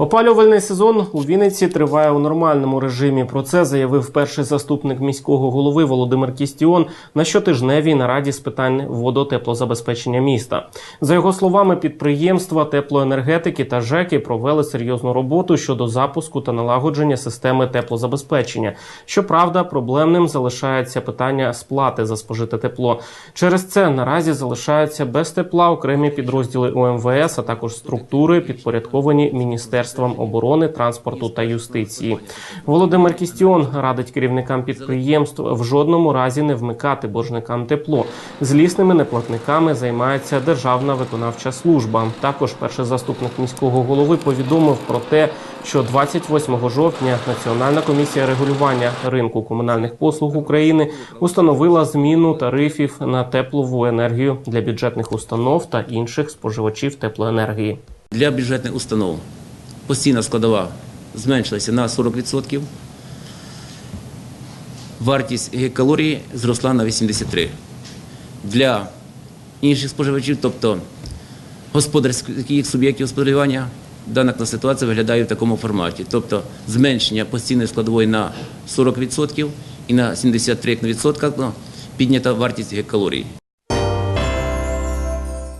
Опалювальний сезон у Вінниці триває у нормальному режимі. Про це заявив перший заступник міського голови Володимир Кістіон на щотижневій нараді з питань водотеплозабезпечення міста. За його словами, підприємства теплоенергетики та ЖЕКи провели серйозну роботу щодо запуску та налагодження системи теплозабезпечення. Щоправда, проблемним залишається питання сплати за спожите тепло. Через це наразі залишаються без тепла окремі підрозділи УМВС, а також структури, підпорядковані міністерствам оборони, транспорту та юстиції. Володимир Кістіон радить керівникам підприємств в жодному разі не вмикати боржникам тепло. Злісними неплатниками займається Державна виконавча служба. Також перший заступник міського голови повідомив про те, що 28 жовтня Національна комісія регулювання ринку комунальних послуг України установила зміну тарифів на теплову енергію для бюджетних установ та інших споживачів теплоенергії. Для бюджетних установ постійна складова зменшилася на 40%. Вартість гігакалорії зросла на 83%. Для інших споживачів, тобто господарських суб'єктів господарювання, дана ситуація виглядає в такому форматі. Тобто зменшення постійної складової на 40% і на 73% піднята вартість гігакалорії.